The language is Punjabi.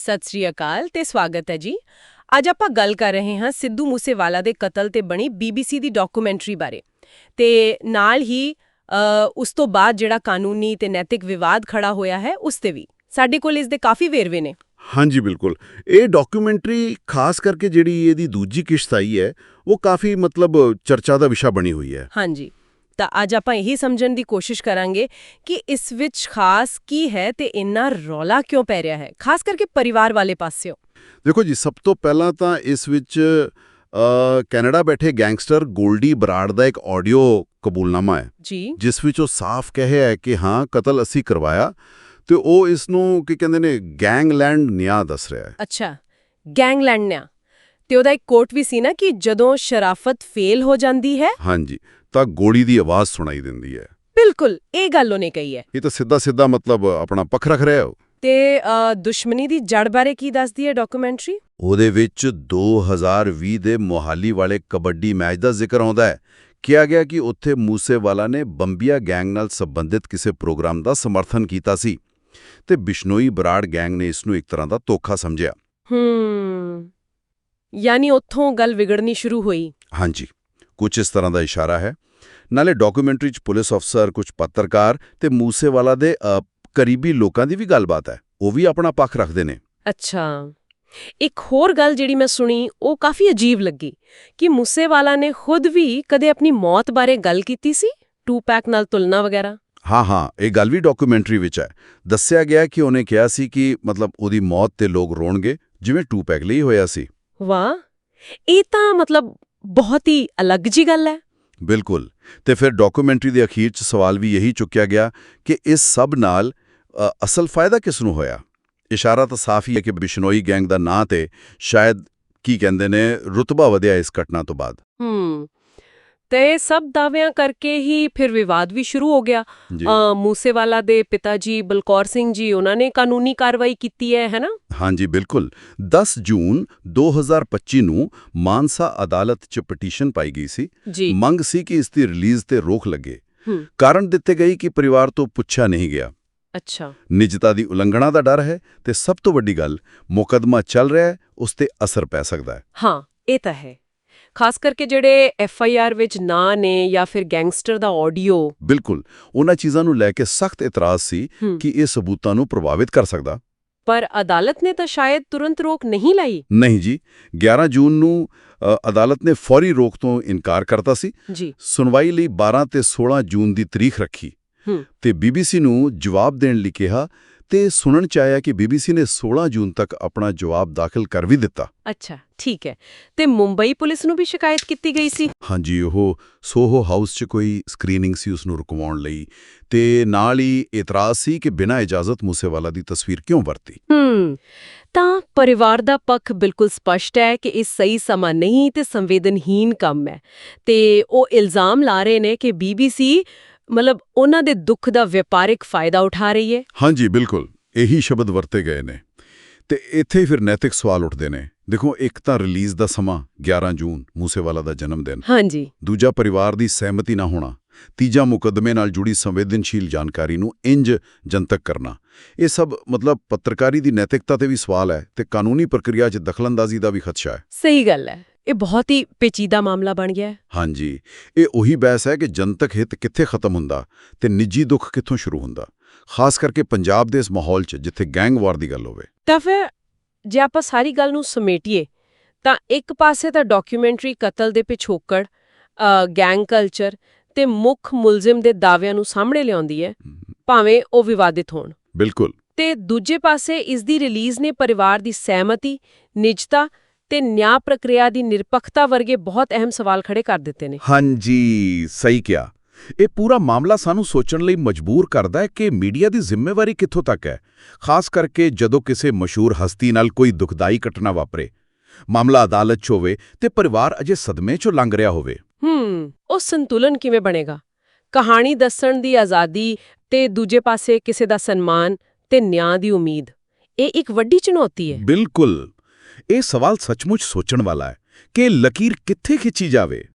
ਸਤਿ ਸ੍ਰੀ ਅਕਾਲ ਤੇ ਸਵਾਗਤ ਹੈ ਜੀ। ਅੱਜ ਆਪਾਂ ਗੱਲ ਕਰ ਰਹੇ ਹਾਂ ਸਿੱਧੂ ਮੂਸੇਵਾਲਾ ਦੇ ਕਤਲ ਤੇ ਬਣੀ BBC ਦੀ ਡਾਕੂਮੈਂਟਰੀ ਬਾਰੇ। ਤੇ ਨਾਲ ਹੀ ਉਸ ਤੋਂ ਬਾਅਦ ਜਿਹੜਾ ਕਾਨੂੰਨੀ ਤੇ ਨੈਤਿਕ ਵਿਵਾਦ ਖੜਾ ਹੋਇਆ ਹੈ ਉਸ ਤੇ ਵੀ। ਸਾਡੇ ਕੋਲ ਇਸ ਦੇ ਕਾਫੀ ਵੇਰਵੇ ਨੇ। ਹਾਂਜੀ ਬਿਲਕੁਲ। ਇਹ ਡਾਕੂਮੈਂਟਰੀ ਖਾਸ ਕਰਕੇ ਜਿਹੜੀ ਇਹਦੀ ਦੂਜੀ ਕਿਸ਼ਤ ਆਈ ਹੈ ਉਹ ਕਾਫੀ ਮਤਲਬ ਚਰਚਾ ਦਾ ਵਿਸ਼ਾ ਬਣੀ ਹੋਈ ਹੈ। ਹਾਂਜੀ। ਤਾਂ ਅੱਜ ਆਪਾਂ ਇਹੀ ਸਮਝਣ ਦੀ ਕੋਸ਼ਿਸ਼ ਕਰਾਂਗੇ ਕਿ ਇਸ ਵਿੱਚ ਖਾਸ ਕੀ ਹੈ ਤੇ ਇੰਨਾ ਰੌਲਾ ਕਿਉਂ ਪੈ ਰਿਹਾ ਹੈ ਖਾਸ ਕਰਕੇ ਪਰਿਵਾਰ ਵਾਲੇ ਪਾਸਿਓਂ। ਦੇਖੋ ਜੀ ਸਭ ਤੋਂ ਪਹਿਲਾਂ ਤਾਂ ਇਸ ਵਿੱਚ ਕੈਨੇਡਾ ਬੈਠੇ ਗੈਂਗਸਟਰ ਗੋਲਡੀ ਬਰਾੜ ਦਾ ਇੱਕ ਆਡੀਓ ਕਬੂਲਨਾਮਾ ਹੈ। ਜੀ। ਜਿਸ ਵਿੱਚ ਉਹ ਸਾਫ਼ ਕਹਿਆ ਹੈ ਕਿ ਹਾਂ ਕਤਲ ਅਸੀਂ ਕਰਵਾਇਆ ਤੇ ਉਹ ਇਸ ਨੂੰ ਕੀ ਕਹਿੰਦੇ ਨੇ ਗੈਂਗਲੈਂਡ ਨਿਆਂ ਦੱਸ ਰਿਹਾ ਹੈ। ਅੱਛਾ ਗੈਂਗਲੈਂਡ ਨਿਆ। ਤੇ ਉਹਦਾ ਇੱਕ ਕੋਟ ਵੀ ਸੀ ਨਾ ਕਿ ਜਦੋਂ ਸ਼ਰਾਫਤ ਫੇਲ ਹੋ ਜਾਂਦੀ ਹੈ ਹਾਂਜੀ ਤਾਂ ਗੋਲੀ ਦੀ ਆਵਾਜ਼ ਸੁਣਾਈ ਦਿੰਦੀ ਹੈ। ਬਿਲਕੁਲ ਇਹ ਗੱਲ ਉਹਨੇ ਕਹੀ ਹੈ। ਇਹ ਤਾਂ ਸਿੱਧਾ ਸਿੱਧਾ ਮਤਲਬ ਆਪਣਾ ਪੱਖ ਰੱਖ ਰਿਹਾ ਉਹ। ਤੇ ਦੁਸ਼ਮਣੀ ਦੀ ਜੜ ਬਾਰੇ ਕੀ ਦੱਸਦੀ ਹੈ ਡਾਕੂਮੈਂਟਰੀ ਉਹਦੇ ਵਿੱਚ 2020 ਦੇ ਮੋਹਾਲੀ ਵਾਲੇ ਕਬੱਡੀ ਮੈਚ ਦਾ ਜ਼ਿਕਰ ਆਉਂਦਾ ਹੈ। ਕਿਹਾ ਗਿਆ ਕਿ ਉੱਥੇ ਮੂਸੇਵਾਲਾ ਨੇ ਬੰਬੀਆ ਗੈਂਗ ਨਾਲ ਸੰਬੰਧਿਤ ਕਿਸੇ ਪ੍ਰੋਗਰਾਮ ਦਾ ਸਮਰਥਨ ਕੀਤਾ ਸੀ। ਤੇ ਬਿਸ਼ਨੋਈ ਬਰਾੜ ਗੈਂਗ ਨੇ ਇਸ ਨੂੰ ਇੱਕ ਤਰ੍ਹਾਂ ਦਾ ਧੋਖਾ ਸਮਝਿਆ। ਹੂੰ। ਯਾਨੀ ਉੱਥੋਂ ਗੱਲ ਵਿਗੜਨੀ ਸ਼ੁਰੂ ਹੋਈ। ਹਾਂਜੀ ਕੁਝ ਇਸ ਤਰ੍ਹਾਂ ਦਾ ਇਸ਼ਾਰਾ ਹੈ। ਨਾਲੇ ਡਾਕੂਮੈਂਟਰੀ 'ਚ ਪੁਲਿਸ ਅਫਸਰ ਕੁਝ ਪੱਤਰਕਾਰ ਤੇ ਮੂਸੇਵਾਲਾ ਦੇ ਕਰੀਬੀ ਲੋਕਾਂ ਦੀ ਵੀ ਗੱਲਬਾਤ ਹੈ। ਉਹ ਵੀ ਆਪਣਾ ਪੱਖ ਰੱਖਦੇ ਨੇ। ਅੱਛਾ। ਇੱਕ ਹੋਰ ਗੱਲ ਜਿਹੜੀ ਮੈਂ ਸੁਣੀ ਉਹ ਕਾਫੀ ਅਜੀਬ ਲੱਗੀ ਕਿ ਮੂਸੇਵਾਲਾ ਨੇ ਖੁਦ ਵੀ ਕਦੇ ਆਪਣੀ ਮੌਤ ਬਾਰੇ ਗੱਲ ਕੀਤੀ ਸੀ? ਟੂ ਪੈਕ ਨਾਲ ਤੁਲਨਾ ਵਗੈਰਾ? ਹਾਂ ਹਾਂ ਇਹ ਗੱਲ ਵੀ ਡਾਕੂਮੈਂਟਰੀ ਵਿੱਚ ਹੈ। ਦੱਸਿਆ ਗਿਆ ਕਿ ਉਹਨੇ ਕਿਹਾ ਸੀ ਕਿ ਮਤਲਬ ਉਹਦੀ ਮੌਤ ਤੇ ਲੋਕ ਰੋਣਗੇ ਜਿਵੇਂ ਟੂ ਪੈਕ ਲਈ ਹੋਇਆ ਸੀ। ਵਾਹ ਇਹ ਤਾਂ ਮਤਲਬ ਬਹੁਤ ਹੀ ਅਲੱਗ ਜੀ ਗੱਲ ਹੈ। ਬਿਲਕੁਲ ਤੇ ਫਿਰ ਡਾਕੂਮੈਂਟਰੀ ਦੇ ਅਖੀਰ 'ਚ ਸਵਾਲ ਵੀ ਇਹੀ ਚੁੱਕਿਆ ਗਿਆ ਕਿ ਇਸ ਸਭ ਨਾਲ ਅਸਲ ਫਾਇਦਾ ਕਿਸ ਨੂੰ ਹੋਇਆ? ਇਸ਼ਾਰਾ ਤਾਂ ਸਾਫ਼ ਹੀ ਹੈ ਕਿ ਬਿਸ਼ਨੋਈ ਗੈਂਗ ਦਾ ਨਾਂ ਤੇ ਸ਼ਾਇਦ ਕੀ ਕਹਿੰਦੇ ਨੇ ਰੁਤਬਾ ਵਧਿਆ ਇਸ ਘਟਨਾ ਤੋਂ ਬਾਅਦ। ਹੂੰ ਤੇ ਸਭ ਦਾਅਵਿਆਂ ਕਰਕੇ ਹੀ ਫਿਰ ਵਿਵਾਦ ਵੀ ਸ਼ੁਰੂ ਹੋ ਗਿਆ। ਮੂਸੇਵਾਲਾ ਦੇ ਪਿਤਾ ਜੀ ਬਲਕੌਰ ਸਿੰਘ ਜੀ ਉਹਨਾਂ ਨੇ ਕਾਨੂੰਨੀ ਕਾਰਵਾਈ ਕੀਤੀ ਹੈ ਹੈਨਾ ਹਾਂਜੀ ਬਿਲਕੁਲ। 10 ਜੂਨ 2025 ਨੂੰ ਮਾਨਸਾ ਅਦਾਲਤ 'ਚ ਪਟੀਸ਼ਨ ਪਾਈ ਗਈ ਸੀ। ਮੰਗ ਸੀ ਕਿ ਇਸ ਦੀ ਰਿਲੀਜ਼ ਤੇ ਰੋਕ ਲੱਗੇ। ਕਾਰਨ ਦਿੱਤੇ ਗਈ ਕਿ ਪਰਿਵਾਰ ਤੋਂ ਪੁੱਛਿਆ ਨਹੀਂ ਗਿਆ। ਅੱਛਾ। ਨਿਜਤਾ ਦੀ ਉਲੰਘਣਾ ਦਾ ਡਰ ਹੈ ਤੇ ਸਭ ਤੋਂ ਵੱਡੀ ਗੱਲ ਮੁਕੱਦਮਾ ਚੱਲ ਰਿਹਾ ਹੈ ਉਸ ਤੇ ਅਸਰ ਪੈ ਸਕਦਾ ਹੈ। ਹਾਂ ਇਹ ਤਾਂ ਹੈ। ਖਾਸ ਕਰਕੇ ਜਿਹੜੇ ਐਫ ਆਈ ਆਰ ਵਿੱਚ ਨਾਂ ਨੇ ਜਾਂ ਫਿਰ ਗੈਂਗਸਟਰ ਦਾ ਆਡੀਓ ਬਿਲਕੁਲ। ਉਹਨਾਂ ਚੀਜ਼ਾਂ ਨੂੰ ਲੈ ਕੇ ਸਖਤ ਇਤਰਾਜ਼ ਸੀ। ਕਿ ਇਹ ਸਬੂਤਾਂ ਨੂੰ ਪ੍ਰਭਾਵਿਤ ਕਰ ਸਕਦਾ। ਪਰ ਅਦਾਲਤ ਨੇ ਤਾਂ ਸ਼ਾਇਦ ਤੁਰੰਤ ਰੋਕ ਨਹੀਂ ਲਾਈ। ਨਹੀਂ ਜੀ। 11 ਜੂਨ ਨੂੰ ਅਦਾਲਤ ਨੇ ਫੌਰੀ ਰੋਕ ਤੋਂ ਇਨਕਾਰ ਕਰਤਾ ਸੀ। ਜੀ। ਸੁਣਵਾਈ ਲਈ 12 ਤੇ 16 ਜੂਨ ਦੀ ਤਰੀਖ ਰੱਖੀ। ਤੇ BBC ਨੂੰ ਜਵਾਬ ਦੇਣ ਲਈ ਕਿਹਾ ਤੇ ਸੁਣਨ ਚ ਆਇਆ ਕਿ BBC ਨੇ 16 ਜੂਨ ਤੱਕ ਆਪਣਾ ਜਵਾਬ ਦਾਖਲ ਕਰ ਵੀ ਦਿੱਤਾ। ਅੱਛਾ ਠੀਕ ਹੈ। ਤੇ ਮੁੰਬਈ ਪੁਲਿਸ ਨੂੰ ਵੀ ਸ਼ਿਕਾਇਤ ਕੀਤੀ ਗਈ ਸੀ? ਹਾਂਜੀ ਉਹ ਸੋਹੋ ਹਾਊਸ 'ਚ ਕੋਈ ਸਕਰੀਨਿੰਗ ਸੀ ਉਸ ਨੂੰ ਰੁਕਵਾਉਣ ਲਈ। ਤੇ ਨਾਲ ਹੀ ਇਤਰਾਜ਼ ਸੀ ਕਿ ਬਿਨਾਂ ਇਜਾਜ਼ਤ ਮੂਸੇਵਾਲਾ ਦੀ ਤਸਵੀਰ ਕਿਉਂ ਵਰਤੀ? ਹੂੰ ਤਾਂ ਪਰਿਵਾਰ ਦਾ ਪੱਖ ਬਿਲਕੁਲ ਸਪਸ਼ਟ ਹੈ ਕਿ ਇਹ ਸਹੀ ਸਮਾਂ ਨਹੀਂ ਤੇ ਸੰਵੇਦਨਹੀਨ ਕੰਮ ਹੈ। ਤੇ ਉਹ ਇਲਜ਼ਾਮ ਲਾ ਰਹੇ ਨੇ ਕਿ BBC ਮਤਲਬ ਉਹਨਾਂ ਦੇ ਦੁੱਖ ਦਾ ਵਪਾਰਿਕ ਫਾਇਦਾ ਉਠਾ ਰਹੀ ਹੈ ਹਾਂਜੀ ਬਿਲਕੁਲ। ਇਹੀ ਸ਼ਬਦ ਵਰਤੇ ਗਏ ਨੇ। ਤੇ ਇੱਥੇ ਫਿਰ ਨੈਤਿਕ ਸਵਾਲ ਉੱਠਦੇ ਨੇ। ਦੇਖੋ ਇੱਕ ਤਾਂ ਰਿਲੀਜ਼ ਦਾ ਸਮਾਂ 11 ਜੂਨ ਮੂਸੇਵਾਲਾ ਦਾ ਜਨਮ ਦਿਨ। ਹਾਂਜੀ। ਦੂਜਾ ਪਰਿਵਾਰ ਦੀ ਸਹਿਮਤੀ ਨਾ ਹੋਣਾ। ਤੀਜਾ ਮੁਕੱਦਮੇ ਨਾਲ ਜੁੜੀ ਸੰਵੇਦਨਸ਼ੀਲ ਜਾਣਕਾਰੀ ਨੂੰ ਇੰਜ ਜਨਤਕ ਕਰਨਾ। ਇਹ ਸਭ ਮਤਲਬ ਪੱਤਰਕਾਰੀ ਦੀ ਨੈਤਿਕਤਾ ਤੇ ਵੀ ਸਵਾਲ ਹੈ ਤੇ ਕਾਨੂੰਨੀ ਪ੍ਰਕਿਰਿਆ 'ਚ ਦਖਲਅੰਦਾਜ਼ੀ ਦਾ ਵੀ ਖਦਸ਼ਾ ਹੈ। ਸਹੀ ਗੱਲ ਹੈ। ਇਹ ਬਹੁਤ ਹੀ ਪੇਚੀਦਾ ਮਾਮਲਾ ਬਣ ਗਿਆ ਹੈ। ਹਾਂਜੀ। ਇਹ ਉਹੀ ਬਹਿਸ ਹੈ ਕਿ ਜਨਤਕ ਹਿੱਤ ਕਿੱਥੇ ਖਤਮ ਹੁੰਦਾ ਤੇ ਨਿੱਜੀ ਦੁੱਖ ਕਿੱਥੋਂ ਸ਼ੁਰੂ ਹੁੰਦਾ? ਖਾਸ ਕਰਕੇ ਪੰਜਾਬ ਦੇ ਇਸ ਮਾਹੌਲ 'ਚ ਜਿੱਥੇ ਗੈਂਗਵਾਰ ਦੀ ਗੱਲ ਹੋਵੇ। ਤਾਂ ਫਿਰ ਜੇ ਆਪਾਂ ਸਾਰੀ ਗੱਲ ਨੂੰ ਸਮੇਟੀਏ ਤਾਂ ਇੱਕ ਪਾਸੇ ਤਾਂ ਡਾਕੂਮੈਂਟਰੀ ਕਤਲ ਦੇ ਪਿਛੋਕੜ ਗੈਂਗ ਕਲਚਰ ਤੇ ਮੁੱਖ ਮੁਲਜ਼ਮ ਦੇ ਦਾਅਵਿਆਂ ਨੂੰ ਸਾਹਮਣੇ ਲਿਆਉਂਦੀ ਹੈ ਭਾਵੇਂ ਉਹ ਵਿਵਾਦਿਤ ਹੋਣ। ਬਿਲਕੁਲ। ਤੇ ਦੂਜੇ ਪਾਸੇ ਇਸ ਦੀ ਰਿਲੀਜ਼ ਨੇ ਪਰਿਵਾਰ ਦੀ ਸਹਿਮਤੀ ਨਿਜਤਾ ਤੇ ਨਿਆਂ ਪ੍ਰਕਿਰਿਆ ਦੀ ਨਿਰਪੱਖਤਾ ਵਰਗੇ ਬਹੁਤ ਅਹਿਮ ਸਵਾਲ ਖੜੇ ਕਰ ਦਿੱਤੇ ਨੇ। ਹਾਂਜੀ ਸਹੀ ਕਿਹਾ। ਇਹ ਪੂਰਾ ਮਾਮਲਾ ਸਾਨੂੰ ਸੋਚਣ ਲਈ ਮਜਬੂਰ ਕਰਦਾ ਹੈ ਕਿ ਮੀਡੀਆ ਦੀ ਜ਼ਿੰਮੇਵਾਰੀ ਕਿੱਥੋਂ ਤੱਕ ਹੈ ਖਾਸ ਕਰਕੇ ਜਦੋਂ ਕਿਸੇ ਮਸ਼ਹੂਰ ਹਸਤੀ ਨਾਲ ਕੋਈ ਦੁਖਦਾਈ ਘਟਨਾ ਵਾਪਰੇ। ਮਾਮਲਾ ਅਦਾਲਤ 'ਚ ਹੋਵੇ ਤੇ ਪਰਿਵਾਰ ਅਜੇ ਸਦਮੇ 'ਚੋਂ ਲੰਘ ਰਿਹਾ ਹੋਵੇ। ਹੂੰ ਉਹ ਸੰਤੁਲਨ ਕਿਵੇਂ ਬਣੇਗਾ? ਕਹਾਣੀ ਦੱਸਣ ਦੀ ਆਜ਼ਾਦੀ ਤੇ ਦੂਜੇ ਪਾਸੇ ਕਿਸੇ ਦਾ ਸਨਮਾਨ ਤੇ ਨਿਆਂ ਦੀ ਉਮੀਦ ਇਹ ਇੱਕ ਵੱਡੀ ਚੁਣੌਤੀ ਹੈ। ਬਿਲਕੁਲ। ਇਹ ਸਵਾਲ ਸੱਚਮੁੱਚ ਸੋਚਣ ਵਾਲਾ ਹੈ ਕਿ ਲਕੀਰ ਕਿੱਥੇ ਖਿੱਚੀ ਜਾਵੇ।